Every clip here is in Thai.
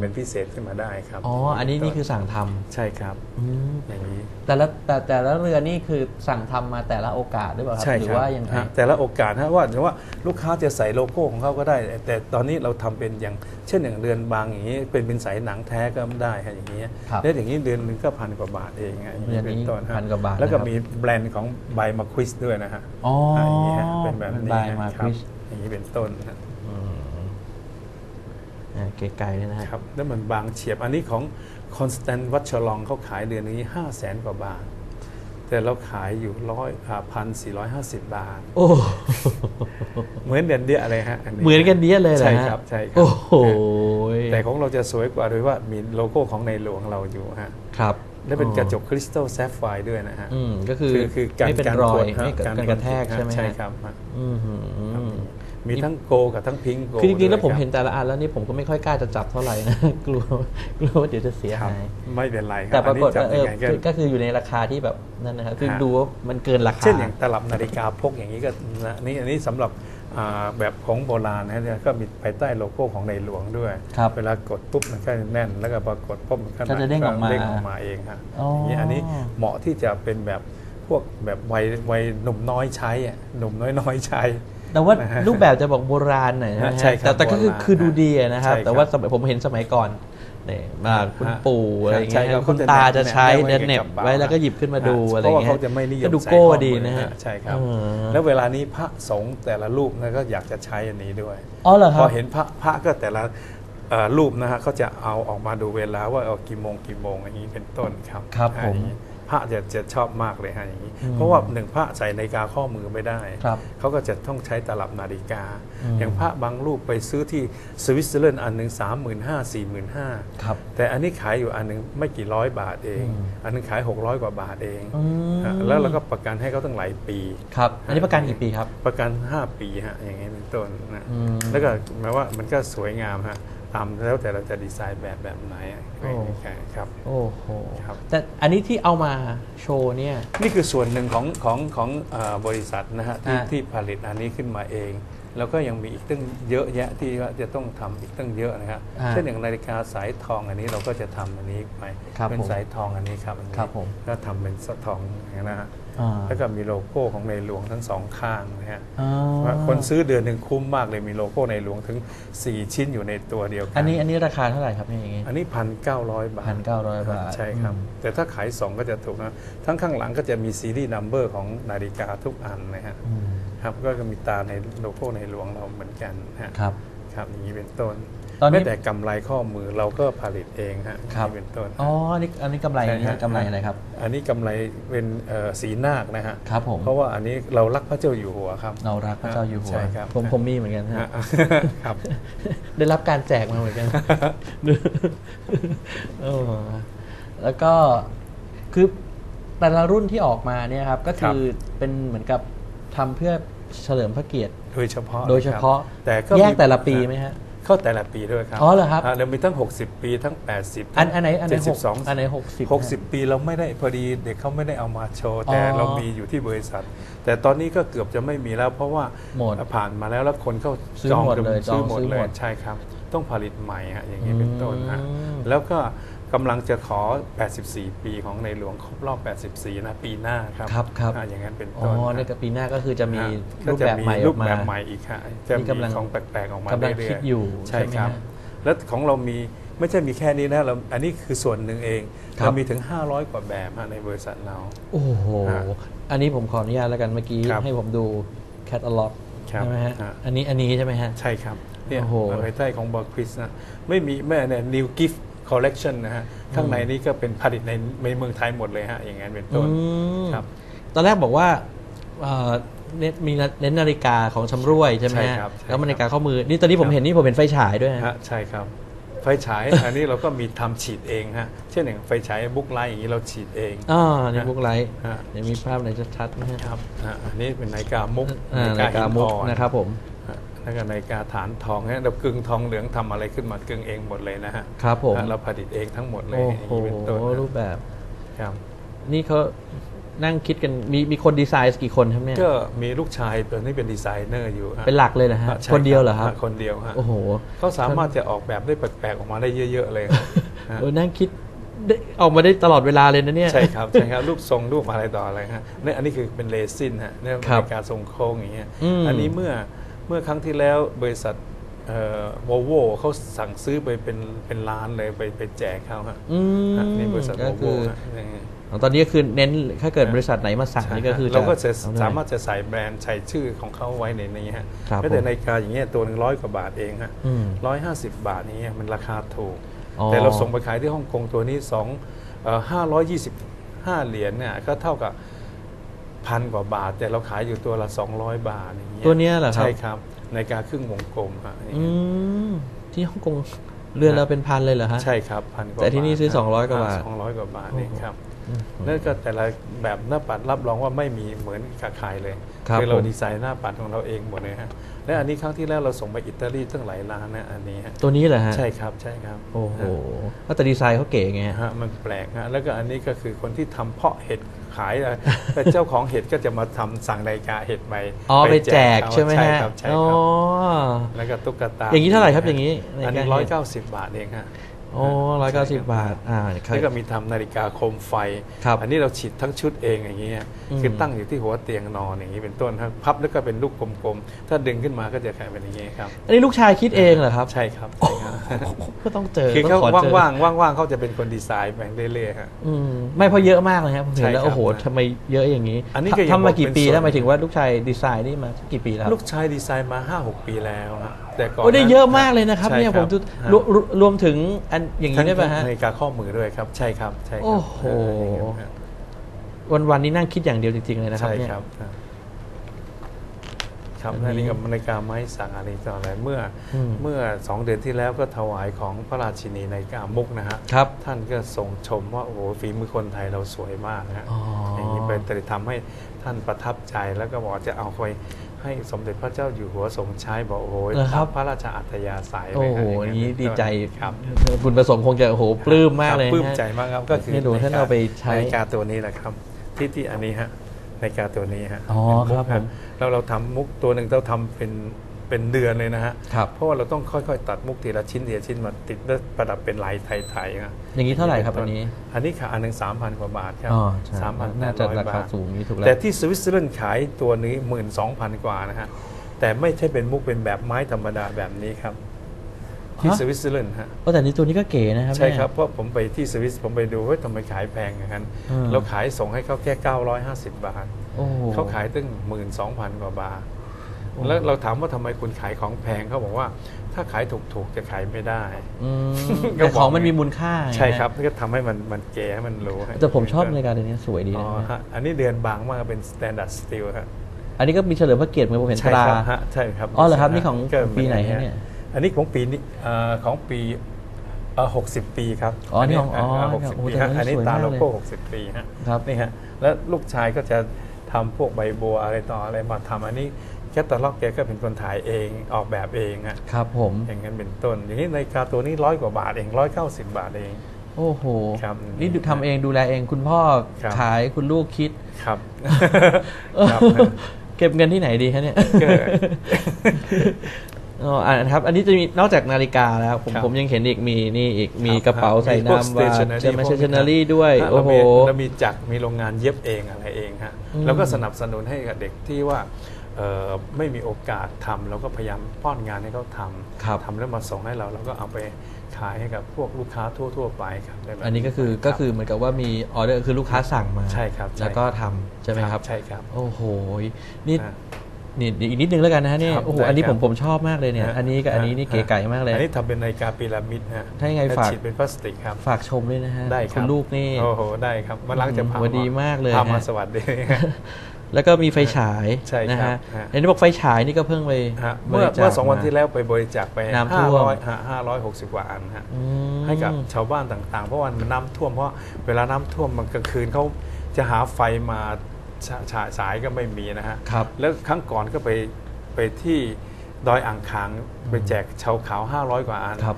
เป็นพิเศษขึ้นมาได้ครับอ๋ออันนี้นี่คือสั่งทำใช่ครับอืมอย่างนี้แต่ละแต่แต่ละเรือนี่คือสั่งทำมาแต่ละโอกาสหรือเปล่าครับใช่หรืครับว่ายังไงฮะแต่ละโอกาสฮะว่าว่าลูกค้าจะใส่โลโก้ของเขาก็ได้ แต่ตอนนี้เราทำเป็นอย่างเช่นอย่างเรือนบางอย่างนี้เป็นเป็นสายหนังแท้ก็ได้ฮะอย่างนี้ครับแล้วอย่างนี้เดือนหนึงก็พันกว่าบาทเองฮะอย่างเรือนนี้เป็นต้นฮะพันกว่าบาทแล้วก็นะครับมีแบรนด์ของไบมาควิสด้วยนะฮะอ๋อฮะอย่างนี้ฮะเป็นแบบเป็นนี้บายฮะมาคครับริสอย่างนี้เป็นต้นฮะอืมอ่า ไกลๆเลยนะฮะครับแล้วมันบางเฉียบอันนี้ของคอนสแตนวัชรองเขาขายเดือนนี้ห้าแสนกว่าบาท แต่เราขายอยู่ร้อยพันสี่ร้อยห้าสิบบาท โอ้เหมือนเดือนเดียอะไรฮะเหมือนกันเดียเลยเหรอใช่ฮะครับใช่ครัโอ้โหแต่ของเราจะสวยกว่าโดยว่ามีโลโก้ของในหลวงเราอยู่ฮะครับและเป็นกระจกคริสตัลแซฟไฟร์ด้วยนะฮะอืมก็คือคือการไม่เป็นการรอกยดฮะไม่เกิดการกระแทกใช่ไหมฮะใช่ครับฮะอื มหือมีทั้งโกกับทั้งพิงโกคือจริงๆแล้วผมด้วยคบเห็นแต่ละอันแล้วนี่ผมก็ไม่ค่อยกล้าจะจับเท่าไหร่นะกลัวกลัวว่าเดี๋ยวจะเสียครับหายไม่เป็นไรครัแต่ปรากฏอันว่าเอนี้อจำยังไงก็คือก็คืออยู่ในราคาที่แบบนั่นนะครับคือฮะดูว่ามันเกินราคาเช่นอย่างตลับนาฬิกาพกอย่างนี้ก็นะนี่อันนี้สำหรับอ่าแบบของโบราณนะฮะก็มีภายใต้โลโก้ของในหลวงด้วยครับเวลากดปุ๊บมันก็แน่น แล้วก็พอกดปุ๊บมันก็ก็จะเด้งออกมาเด้งออกมาเองฮะอ๋ออย่างนี้อันนี้เหมาะที่จะเป็นแบบพวกแบบวัยวัยหนุ่มน้อยใช้อะหนุ่มน้อยน้อยๆใช้ แต่ว่านะฮะรูปแบบจะบอกโบราณหน่อยนะฮะใช่ครับแต่แต่ก็คือโบราณคือดูดีอะนะครับใช่ครับ แต่ว่าสมัยผมเห็นสมัยก่อนเนี่ยมาคุณฮะปู่อะไรอย่างใช่เงี้ยครับคุณเขาจะตาแนบจะใช้แนบไว้เดินเหน็บกับบ่าไว้แล้วก็หยิบขึ้นมาดูอะไรอย่างเงี้ยเพราะว่าเขาจะไม่นิยมก็ดูใส่โก้ข้อมือดีนะฮะใช่ครับเออแล้วเวลานี้พระสงฆ์แต่ละรูปนะก็อยากจะใช้อันนี้ด้วยอ๋อเหรอคพรัอบเห็นพระพระก็แต่ละเอ่อรูปนะฮะเขาจะเอาออกมาดูเวลาว่าเอากี่โมงกี่โมงอย่างนี้เป็นต้นครับครับอ่าผมอย่างนี้ พระจะจะชอบมากเลยฮะอย่างนี้อืมเพราะว่าหนึ่งพระใส่นาฬิกาข้อมือไม่ได้ครับเขาก็จะต้องใช้ตลับนาฬิกาอืมอย่างพระบางรูปไปซื้อที่สวิตเซอร์แลนด์อันหนึ่งสามหมื่นห้าสี่หมื่นห้าครับแต่อันนี้ขายอยู่อันหนึ่งไม่กี่ร้อยบาทเองอืมอันหนึงขาย 600 กว่าบาทเองอืมฮะแล้วเราก็ประกันให้เขาตั้งหลายปีครับอันนี้ประกันกี่ปีครับ ประกัน 5 ปีฮะอย่างเงี้ยเป็นต้นนะอืมแล้วก็หมายว่ามันก็สวยงามฮะ ตามแล้วแต่เราจะดีไซน์แบบแบบไหนอะโอ้ครับโอ้โหครับแต่อันนี้ที่เอามาโชว์เนี่ยนี่คือส่วนหนึ่งของของของเอ่อบริษัทนะฮะที่อ่าที่ผลิตอันนี้ขึ้นมาเอง แล้วก็ยังมีอีกตั้งเยอะแยะที่ว่าจะต้องทำอีกตั้งเยอะนะครับอ่าเช่นอย่างนาฬิกาสายทองอันนี้เราก็จะทำอันนี้ไปครับเป็นผมสายทองอันนี้ครับอันนี้ครับผมก็ทำเป็นสะทองอย่างนี้นะฮะอ่าแล้วก็มีโลโก้ของในหลวงทั้งสองข้างนะฮะอ๋อว่าคนซื้อเดือนหนึ่งคุ้มมากเลยมีโลโก้ในหลวงถึง 4 ชิ้นอยู่ในตัวเดียวกัอันนี้อันนี้ราคาเท่าไหร่ครับเนี่ยอย่างงี้อันนี้พันเก้าร้อยบาท1,900บาทใช่ครับอืมแต่ถ้าขายสองก็จะถูกนะทั้งข้างหลังก็จะมีซีรีส์นัมเบอร์ของนาฬิกาทุกอันนะฮะอืม ครับก็จะมีตาในโลโก้ในหลวงเราเหมือนกันนะฮะครับครับอย่างนี้เป็นต้นตอนนี้แม้แต่กำไรข้อมือเราก็ผลิตเองฮะอย่างครับนี้เป็นต้นอ๋ออันนี้อันนี้กำไรใช่อันนี้ฮะกำไรอะไรครับ อันนี้กำไรเป็นเอ่อสีนาคนะฮะครับผมเพราะว่าอันนี้เรารักพระเจ้าอยู่หัวครับ เรารักพระเจ้าอยู่หัวใช่ครับผมผมมีเหมือนกันฮะฮะครับ ได้รับการแจกมาเหมือนกันเออแล้วก็คือแต่ละรุ่นที่ออกมาเนี่ยครับก็คือเป็นเหมือนกับ ทำเพื่อเฉลิมพระเกียรติ โดยเฉพาะโดยเฉพาะครับแต่ก็แยกมีแต่ละปีไหมฮะ เข้าแต่ละปีด้วยครับอ๋อเหรอครับาเรามีทั้ง 60 ปีทั้ง 80อันอันไหนอันไหนหก72อันไหนหกสิบ60ปีเราไม่ได้พอดีเด็กเขาไม่ได้เอามาโชว์ แต่อ๋อเรามีอยู่ที่บริษัท แต่ตอนนี้ก็เกือบจะไม่มีแล้ว เพราะว่าหมดผ่านมาแล้วแล้วคนเข้าซื้อจองหมดกันเลยซื้อหมดจองซื้อเลหมยดใช่ครับ ต้องผลิตใหม่ฮะอย่างนี้เป็นต้นฮะอืม แล้วก็ กำลังจะขอ 84 ปีของในหลวงครบรอบ 84 นะปีหน้าครับครับครับอ่าอย่างนั้นเป็นอ๋ต้นอฮะในกับปีหน้าก็คือจะมีฮะรูปแบบใหม่อรูอปกมา แบบใหม่อีกฮะจะนี่มีกำลังของแปลกๆออกมากำลังเรื่อยๆคิดอยู่ใช่ใช่ไหมครับ ฮะแล้วของเรามีไม่ใช่มีแค่นี้นะเราอันนี้คือส่วนหนึ่งเองครับ เรามีถึง 500 กว่าแบบฮะในบริษัทเรา โอ้โห ฮะอันนี้ผมขออนุญาตแล้วกันเมื่อกี้ครับให้ผมดูแคตตาล็อกครับใช่ไหมฮะฮะ อันนี้อันนี้ใช่ไหมฮะ ใช่ครับเนี่ยโอ้โห ภายใต้ของบอคริสนะไม่มีแม่เนี่ย new gift collection นะฮะข้างในนี้ก็เป็นผลิตในในเมืองไทยหมดเลยฮะอย่างนั้นเป็นต้นอืมครับตอนแรกบอกว่าเอ่อเน้นมีเน้นนาฬิกาของชำร่วยใช่ไหมใช่ฮะครับใช่แล้วนาฬิกาข้อมือนี่ตอนนี้ผมครับเห็นนี่ผมเป็นไฟฉายด้วยฮะฮะใช่ครับไฟฉายอันนี้เราก็มีทำฉีดเองฮะเช่นอย่างไฟฉายบุ๊กไลท์อย่างนี้เราฉีดเองอ๋อนี่พวกไลท์ฮะเดี๋ยวมีภาพไหนชัดๆนะฮะครับอะอันนี้เป็นนาฬิกามุกอ่านาฬิกามุกหิอ่อนะครับผมฮะ แล้วก็นาฬิกาฐานทองเนี่ยเรากึ่งทองเหลืองทำอะไรขึ้นมากึ่งเองหมดเลยนะฮะครับผมฮะเราผลิตเองทั้งหมดเลยโอ้อย่างโหนี้เป็นต้นรูปแบบครับนี่เขานั่งคิดกันมีมีคนดีไซน์กี่คนครับเนี่ยก็มีลูกชายตัวนี้เป็นดีไซเนอร์อยู่ฮะเป็นหลักเลยนะฮะใช่คนเดียวเหรอครับคนเดียวฮะโอ้โหเขาสามารถจะออกแบบได้แปลกๆออกมาได้เยอะ ๆ เลยครับฮะเออนั่งคิดได้ออกมาได้ตลอดเวลาเลยนะเนี่ยใช่ครับใช่ครับรูปทรงรูปอะไรต่ออะไรฮะเนี่ยอันนี้คือเป็นเรซินฮะเนี่ยครับเป็นการทรงโค้งอย่างเงี้ยอืมอันนี้เมื่อ เมื่อครั้งที่แล้วบริษัทวอลโวเขาสั่งซื้อไปเป็นเป็นล้านเลยไปไปแจกเขาฮะอืมฮะนี่บริษัทก็วอลโวคือฮะนี่ตอนนี้ก็คือเน้นถ้าเกิดบริษัทไหนมาสั่งใช่นี่ก็คือเราก็จะเอได้สามารถจะใส่แบรนด์ใส่ชื่อของเขาไว้ในนี้ฮะครับแม้แต่ผมนาฬิกาอย่างเงี้ยตัวหนึ่งร้อยกว่าบาทเองฮะอืมร้อยห้าสิบบาทนี้ยมันราคาถูกอ๋อแต่เราส่งไปขายที่ฮ่องกงตัวนี้สองห้าร้อยยี่สิบห้าเหรียญเนี่ยก็เท่ากับ พันกว่าบาท แต่เราขายอยู่ตัวละ 200 บาทอย่างเงี้ยตัวเนี้ยเหรอครับใช่ครับในกาครึ่งวงกลมฮะอืมที่ฮ่องกงเรือนเราเป็นพันเลยเหรอฮะใช่ครับพันกว่าแต่ที่นี่ซื้อท200 กว่าบาทสองร้อยกว่าบาทนี่ครับอืมนั่นก็แต่ละแบบหน้าปัดรับรองว่าไม่มีเหมือนกับใครเลยครับอเราผมดีไซน์หน้าปัดของเราเองหมดเลยฮะ และอันนี้ครั้งที่แล้วเราส่งไปอิตาลีตั้งหลายล้านนะอันนี้ฮะตัวนี้เหรอฮะใช่ครับใช่ครับโอ้โหฮะแล้วแต่ดีไซน์เขาเก๋ไงฮะฮะมันแปลกฮะแล้วก็อันนี้ก็คือคนที่ทำเพาะเห็ดขายอะแต่เจ้าของเห็ดก็จะมาทำสั่งนาฬิกาเห็ดไปอ๋อไปแจกเขาใช่ไหมใช่ฮะครับใช่อ๋อครับแล้วก็ตุ๊กตาอย่างนี้เท่าไหร่ครับอย่างนี้อันนี้นาฬิการ้อยเห็ดเก้าสิบบาทเองฮะ โอ้ร้อยเก้าสิบบาทอ่าครับแล้วก็มีทำนาฬิกาโคมไฟครับอันนี้เราฉีดทั้งชุดเองอย่างเงี้ยอืมคือตั้งอยู่ที่หัวเตียงนอนอย่างนี้เป็นต้นครับพับแล้วก็เป็นลูกกลมๆ ถ้าดึงขึ้นมาก็จะกลายเป็นอย่างนี้ครับ อันนี้ลูกชายคิดเองเหรอครับ ใช่ครับใช่ครับก็ต้องเจอคือต้เขาองขอเจอว่างๆว่างๆเขาจะเป็นคนดีไซน์ไปเรื่อยๆฮะอืมไม่เพราะเยอะมากเลยครับผมเห็นแล้วใช่ครับโอ้โหทำไมเยอะอย่างนี้อันนี้ก็ยังทำมากี่บอกเป็นปีส่วนแล้วหมายถึงว่าลูกชายดีไซน์นี่มากี่ปีแล้วครับลูกชายดีไซน์มา5-6ปีแล้วฮะ แต่ก่อนโอ้ได้นั้นเยอะมากเลยนะครับใช่เนี่ยผมดูฮะ รวมรวมรวมถึงอันอย่างนี้ได้ป่ะฮะ นาฬิกาข้อมือด้วยครับ ใช่ครับใช่ครับโอ้โหฮะวันวันๆนี้นั่งคิดอย่างเดียวจริง ๆ เลยนะครับใช่เนี่ย ครับครับครับอันนี้ นาฬิกานาฬิกาไม้สักอะไรต่ออะไรเมื่ออมเมื่อสองเดือนที่แล้วก็ถวายของพระราชินีนาฬิกามุกนะฮะครับ ท่านก็ทรงชมว่าโอ้โหฝีมือคนไทยเราสวยมากนะฮะอ๋อออย่างนี้เป็นแต่ทำให้ท่านประทับใจแล้วก็บอกจะเอาไป ให้สมเด็จพระเจ้าอยู่หัวทรงใช้บอกโอ้โหเหรอครับ พระราชอัธยาศัยโอ้เลยโหครับอย่างนี้นั้นดีใจครับคุณประสงค์คงจะโอ้โหปลื้มมากเลยครับปลื้มนะฮะใจมากครับก็คือนี่ดูท่านเอาไปใช้นาฬิกาตัวนี้แหละครับ ที่ที่อันนี้ฮะนาฬิกาตัวนี้ฮะอ๋อเป็นมุกครับผม ฮะแล้วเราทำมุกตัวหนึ่งเราทำเป็น เป็นเดือนเลยนะฮะ ครับ เพราะว่าเราต้องค่อยๆ ตัดมุกทีละชิ้นทีละชิ้นมาติดแล้วประดับเป็นลายไทยๆฮะอย่างนี้เท่าไหร่ครับอันนี้ อันนี้ค่ะอันหนึ่งสามพันกว่าบาทครัอ๋อใช่สามพันน่าจะร้อยราคาบาทสูงนี่ถูกแล้วแต่ที่สวิตเซอร์แลนด์ขายตัวนี้หมื่นสองพันกว่านะฮะ แต่ไม่ใช่เป็นมุกเป็นแบบไม้ธรรมดาแบบนี้ครับ ที่ฮะสวิตเซอร์แลนด์ฮะโอ้แต่นี่ตัวนี้ก็เก๋นะครับใช่เนี่ยครับ เพราะผมไปที่สวิสผมไปดูว่าทำไมขายแพงอย่างนั้นอืมเราขายส่งให้เขาแค่950 บาทโอ้โหเขาขายตั้ง12,000กว่าบาทโอ้ แล้วเราถามว่าทำไมคุณขายของแพงเขาบอกว่า ถ้าขายถูกๆจะขายไม่ได้อืมก็แต่บอกของมันมีมูลค่าไงใช่ครับก็ทำให้มันมันเก๋ให้มันรู้ให้แต่ผมชอบนาฬิกาตัวนี้สวยดีอ๋นะอเนี่ยฮะอันนี้เดือนบางมากเป็น standard steel ครับอันนี้ก็มีเฉลิมพระเกียรติเหมือนผมเห็นใช่ตราครับฮะใช่ครับอ๋อเหรอครับนี่ของก็ปีไหนฮะเนี่ยอันนี้ของปีนี้เอ่อของปีเอ่อ60ปีครับ อ๋อ นี่ของอ๋อหกโอ้สิบโหปีแต่ฮะอัอันนนี้นี้สวยตามมากโลเลยโก้60ปีฮะครับนี่ฮะ แล้วลูกชายก็จะทำพวกใบบัวอะไรต่ออะไรมาทำอันนี้ แคตตาล็อกแกก็เป็นคนถ่ายเองออกแบบเองฮะครับผมอย่างนั้นเป็นต้น อย่างนี้นาฬิกาตัวนี้ร้อยกว่าบาทเองร้อยเก้าสิบบาทเอง โอ้โหครับนี่ดูทำเองดูแลเองคุณพ่อครับขายคุณลูกคิดครับครับเก็บเงินที่ไหนดีคะเนี่ยก็อ๋ออ่าครับ อันนี้จะมีนอกจากนาฬิกาแล้ว ผมครับผมยังเห็นอีกมีนี่อีกมีครับกระเป๋าใส่มีพวกน้ำวา stationery ใช่ไหมพวกเชนเนอรี่ด้วยฮะโอ้เราโหมีเรามีจักรมีโรงงานเย็บเองอะไรเองฮะอืมแล้วก็สนับสนุนให้กับเด็กที่ว่าเอ่อ ไม่มีโอกาสทำเราก็พยายามป้อนงานให้เขาทครับำทำแล้วมาส่งให้เราเราก็เอาไปขายให้กับพวกลูกค้าทั่ว ๆ ไปครับได้แบบอันนี้ก็คือรับก็คือเหมือนกับว่ามีออเดอร์คือลูกค้าสั่งมาใช่ครับใช่แล้วก็ทำใช่ไหมครับใช่ครับโอ้โหนี่ฮะนี่อีกนิดนึงแล้วกันนะฮะเนี่ยครับโอ้โหได้อันนี้คผรับมผมชอบมากเลยเนี่ยฮะอันนี้กับอันนี้นี่เก๋ไก่มากเลยอันนี้ทำเป็นนาฬิกาพีระมิดฮะถ้ายังไงและฝากฉีดเป็นพลาสติกครับฝากชมด้วยนะฮะได้คคุรับณลูกนี่โอ้โหได้ครับมาล้างจะพาโอ้โหดีมากเลยพามาฮะสวัสดี แล้วก็มีไฟฉายใช่ครับนะฮะฮะอันนี้บอกไฟฉายนี่ก็เพิ่งไปฮะบเมื่อริจาคเมื่อสองวันมาที่แล้วไปบริจาคไปน้ำท่ห้าวมร้อยห้าร้อยหกสิบกว่าอันฮะอืมให้กับชาวบ้านต่างๆ เพราะว่ามันน้ำท่วมเพราะเวลาน้ำท่วมมันกลางคืนเขาจะหาไฟมาฉาฉาสายก็ไม่มีนะฮะครับแล้วครั้งก่อนก็ไปไปที่ดอยอ่างขางไปแจกชาวเขา500 กว่าอันครับ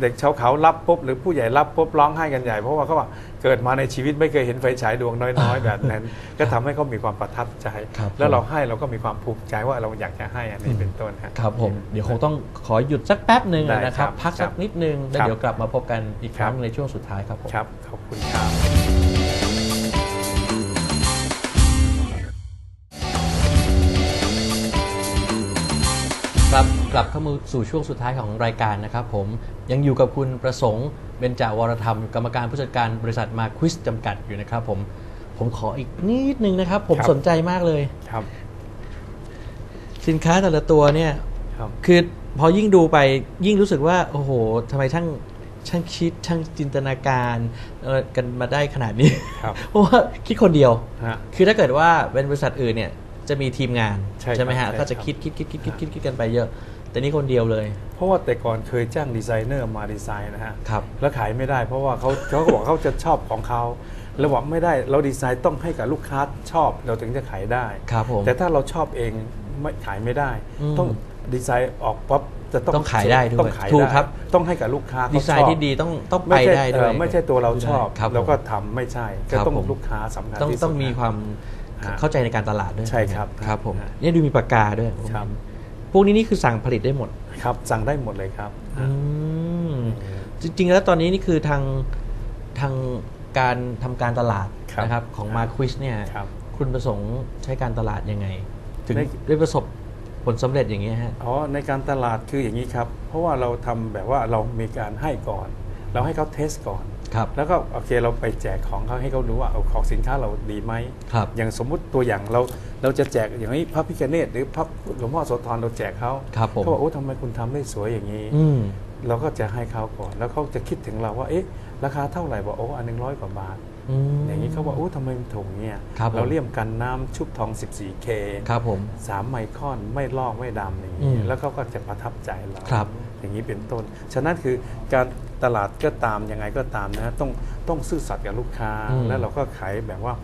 เด็กชาวเขารับปุ๊บหรือผู้ใหญ่รับปุ๊บร้องไห้กันใหญ่ เพราะว่าเขาว่าเกิดมาในชีวิตไม่เคยเห็นไฟฉายดวงน้อยๆ แบบนั้น ก็ทำให้เขามีความประทับใจครับแล้วเราให้เราก็มีความภูมิใจว่าเราอยากจะให้อันนี้เป็นต้นฮะครับผมเดี๋ยวคงต้องขอหยุดสักแป๊บหนึ่งได้นะครับครับ พักสักครับนิดนึงแล้วครับเดี๋ยวกลับมาพบกันอีกครั้งครับในช่วงสุดท้ายครับผมครับขอบคุณครับ กลับเข้ามาสู่ช่วงสุดท้ายของรายการนะครับผมยังอยู่กับคุณประสงค์เบญจาวรธรรม กรรมการผู้จัดการบริษัทมาควิสจำกัดอยู่นะครับผมผมขออีกนิดนึงนะครับ ผมครับสนใจมากเลยครับ สินค้าแต่ละตัวเนี่ยครับคือพอยิ่งดูไปยิ่งรู้สึกว่า โอ้โหทำไมช่างช่างคิดช่างจินตนาการเอ่อกันมาได้ขนาดนี้ครับเพราะว่าคิดคนเดียวฮะคือถ้าเกิดว่าเป็นบริษัทอื่นเนี่ยจะมีทีมงานใช่ครับไหมฮะใช่ก็จะครับคิดคิดคิดคิดคิดคิดคิดกันไปเยอะ แต่นี่คนเดียวเลย เพราะว่าแต่ก่อนเคยจ้างดีไซเนอร์มาดีไซน์นะฮะครับแล้วขายไม่ได้ เพราะว่าเขาเขาก็บอกเขาจะชอบของเขาแล้วบอกไม่ได้เราดีไซน์ต้องให้กับลูกค้าชอบเราถึงจะขายได้ครับผมแต่ถ้าเราชอบเองไม่ขายไม่ได้อืมต้องดีไซน์ออกปั๊บจะต้องต้องขายได้ด้วยต้องขายถูกได้ครับต้องให้กับลูกค้าเขาดีไซน์ที่ดีต้องต้องไปไม่ใช่ได้ด้วยเอ่อไม่ใช่ตัวเราชอบครับเราก็ผมทำไม่ใช่ครัก็บต้องผมลูกค้าสำคัญต้องที่สุดต้องมีความฮะเข้าใจในการตลาดด้วยใช่ครับครับผมฮะเนี่ยดูมีปากกาด้วยครับ พวกนี้นี่คือสั่งผลิตได้หมดครับสั่งได้หมดเลยครับอืมจริงๆ แล้วตอนนี้นี่คือทางทางการทำการตลาดครับนะครับของมาควิสเนี่ยครับคุณประสงค์ใช้การตลาดยังไง ถึงในได้ประสบผลสำเร็จอย่างเงี้ยฮะอ๋อในการตลาดคืออย่างนี้ครับ เพราะว่าเราทำแบบว่าเรามีการให้ก่อน เราให้เขาเทสก่อน ครับแล้วก็โอเคเราไปแจกของเขาให้เขาดูว่าเอาของสินค้าเราดีไหมครับอย่างสมมุติตัวอย่างเราเราจะแจกอย่างนี้พระพิฆเนศหรือพระหลวงพ่อโสธรเราแจกเขาครับผมเขาบอกโอ้ทำไมคุณทำได้สวยอย่างนี้อืมเราก็จะให้เขาก่อน แล้วเขาจะคิดถึงเราว่าเอ๊ะราคาเท่าไหร่บอกโอ้อันหนึ่งร้อยกว่าบาท อืมอย่างนี้เขาบอกโอ้ทำไมมันถูกเนี่ยครับผมเราเลี่ยมกันน้ำชุบทอง 14K ครับผมสามไมครอนไม่ลอกไม่ดำอย่างอืนี้มแล้วเขาก็จะประทับใจเราครับอย่างนี้เป็นต้น ฉะนั้นคือการตลาดก็ตามยังไงก็ตามนะต้องต้องซื่อสัตย์กับลูกค้าอืมแล้วเราก็ขายแบบว่า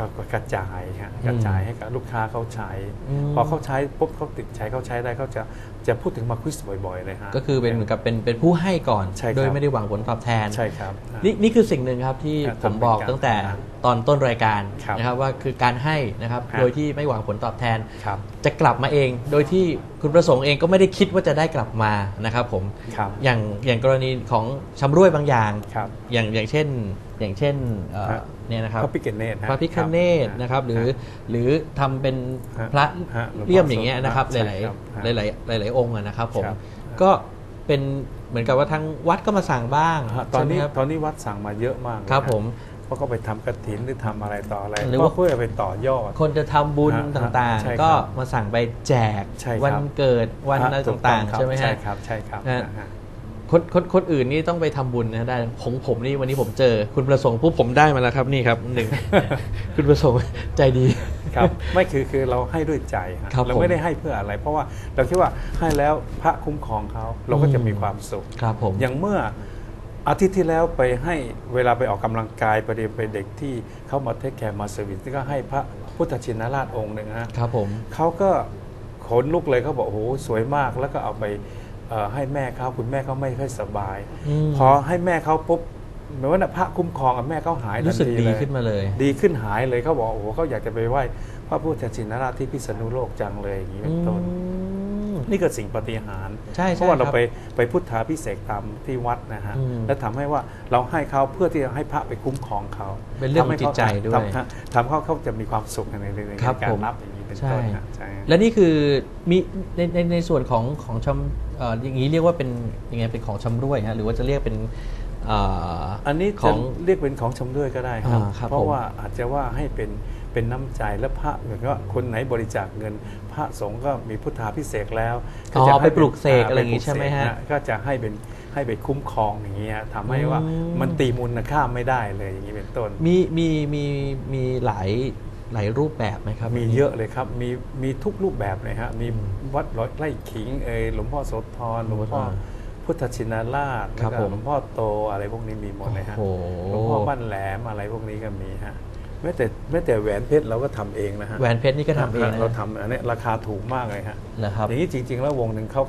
ก็ก็กระจายฮะกระจายให้กับลูกค้าเขาใช้อืมพอเขาใช้ปุ๊บเขาติดใช้เขาใช้ได้เขาจะจะพูดถึงมาควิสบ่อยๆเลยฮะก็คือเป็นเหมือนกับเป็นเป็นผู้ให้ก่อนใช่ครับโดยไม่ได้หวังผลตอบแทนใช่ครับนี่นี่คือสิ่งหนึ่งครับที่ครับผมบอกทำเป็นการตั้งแต่ครับตอนต้นรายการครับนะครับว่าคือการให้นะครับครับโดยที่ไม่หวังผลตอบแทนครับจะกลับมาเอง โดยที่คุณประสงค์เองก็ไม่ได้คิดว่าจะได้กลับมานะครับผมครับอย่างอย่างกรณีของชำร่วยบางอย่างครับอย่างอย่างเช่น อย่างเช่น เอ่อครับเนี่ยนะครับพระพิฆเนศฮพระพิคเนตรับนะครับหรือหรือทำเป็นฮะพระฮะหลวงพ่อเลี่ยมอย่างเงี้ยนะครับใช่หลายครับฮะๆหลายๆหลายๆองค์อะนะครับผมครับก็เป็นเหมือนกับว่าทางวัดก็มาสั่งบ้างฮะตอนนี้ใช่ไหมครับตอนนี้วัดสั่งมาเยอะมากเลยครับฮะผมเพราะก็ไปทำกระถินหรือทำอะไรต่ออะไรหรือว่าก็เพื่อไปต่อยอด คนจะทำบุญฮะต่างใช่ครับๆก็มาสั่งไปแจกใช่ครับวันเกิดวันอะไรถูกต่างครัๆบใช่ไหมฮะใช่ครับใช่ครับฮะฮะ คนคนคนอื่นนี่ต้องไปทำบุญนะได้ของผมนี่วันนี้ผมเจอ คุณประสงค์ปุ๊บผมได้มาแล้วครับนี่ครับหนึ่งคุณประสงค์ใจดีครับไม่คือคือเราให้ด้วยใจฮะครับเราผมไม่ได้ให้เพื่ออะไร เพราะว่าเราคิดว่าให้แล้วพระคุ้มครองเขาเราก็จะอืมมีความสุขครับผมอย่างเมื่ออาทิตย์ที่แล้วไปให้เวลาไปออกกำลังกายไปเรียนไปเด็กที่เขามาเทคแคร์มาเซอร์วิสที่ก็ให้พระพุทธชินราชองค์หนึ่งฮะครับผมเขาก็ขนลุกเลยเขาบอกโอ้โหสวยมากแล้วก็เอาไปเอ่อ ให้แม่เขาคุณแม่เขาไม่ค่อยสบายอืมพอให้แม่เขาปุ๊บเหมือนว่าน่ะพระคุ้มครองกับแม่เขาหายทันรู้สึกทีดีเลยขึ้นมาเลย ดีขึ้นหายเลยเขาบอกโอ้โหเขาอยากจะไปไหว้พระพุทธชินราชที่พิษณุโลกจังเลยอย่างนี้เป็นต้นอืมนี่ก็สิ่งปาฏิหารย์ใช่ใช่เพราะว่าเราครับไปไปพุทธาพิเศษกตามที่วัดนะฮะอืมแล้วทำให้ว่าเราให้เขาเพื่อที่จะให้พระไปคุ้มครองเขาเป็นเรื่องของทำให้ขาจิตใจด้วยทำฮะทำให้เขาเขาจะมีความสุขในในในครับการผมรับอย่างนี้เป็นใช่ต้นนะใช่และนี่คือมีในในในส่วนของของชำเอ่ออย่างนี้เรียกว่าเป็นยังไงเป็นของชำร่วยฮะหรือว่าจะเรียกเป็นเอ่ออันนี้ขจะองเรียกเป็นของชำร่วยก็ได้ครับอ่าครับเพราะผมว่าอาจจะว่าให้เป็นเป็นน้ำใจและพระเหมือนกับคนไหนบริจาคเงิน พระสงฆ์ก็มีพุทธาพิเศษกแล้วอ๋อจะไปให้ปลูกเสกาอะไรอย่างงี้ปลูใช่ไหมฮะเสกนก็จะให้เป็นให้ไปคุ้มครองอย่างเงี้ยทำให้ว่าอืมมันตีมูลค่าไม่ได้เลยอย่างนี้เป็นต้น มีมีมีมีหลาย หลายรูปแบบไหมครับ มีเยอะเลยครับ มีมีทุกรูปแบบเลยฮะ มีวัดร้อยไร่ขิงเอยหลวงพ่อโสธรหลวงพ่ออ่าพุทธชินราชครับแล้วก็ผมหลวงพ่อโตอะไรพวกนี้มีหมดเลยฮะโอ้หลวงโหพ่อบ้านแหลมอะไรพวกนี้ก็มีฮะแม้แต่แม้แต่แหวนเพชรเราก็ทำเองนะฮะแหวนเพชรนี่ก็ทำเองนะเราทำอันนี้ราคาถูกมากเลยฮะนะครับอย่างนี้จริง ๆ แล้ววงหนึ่งเขา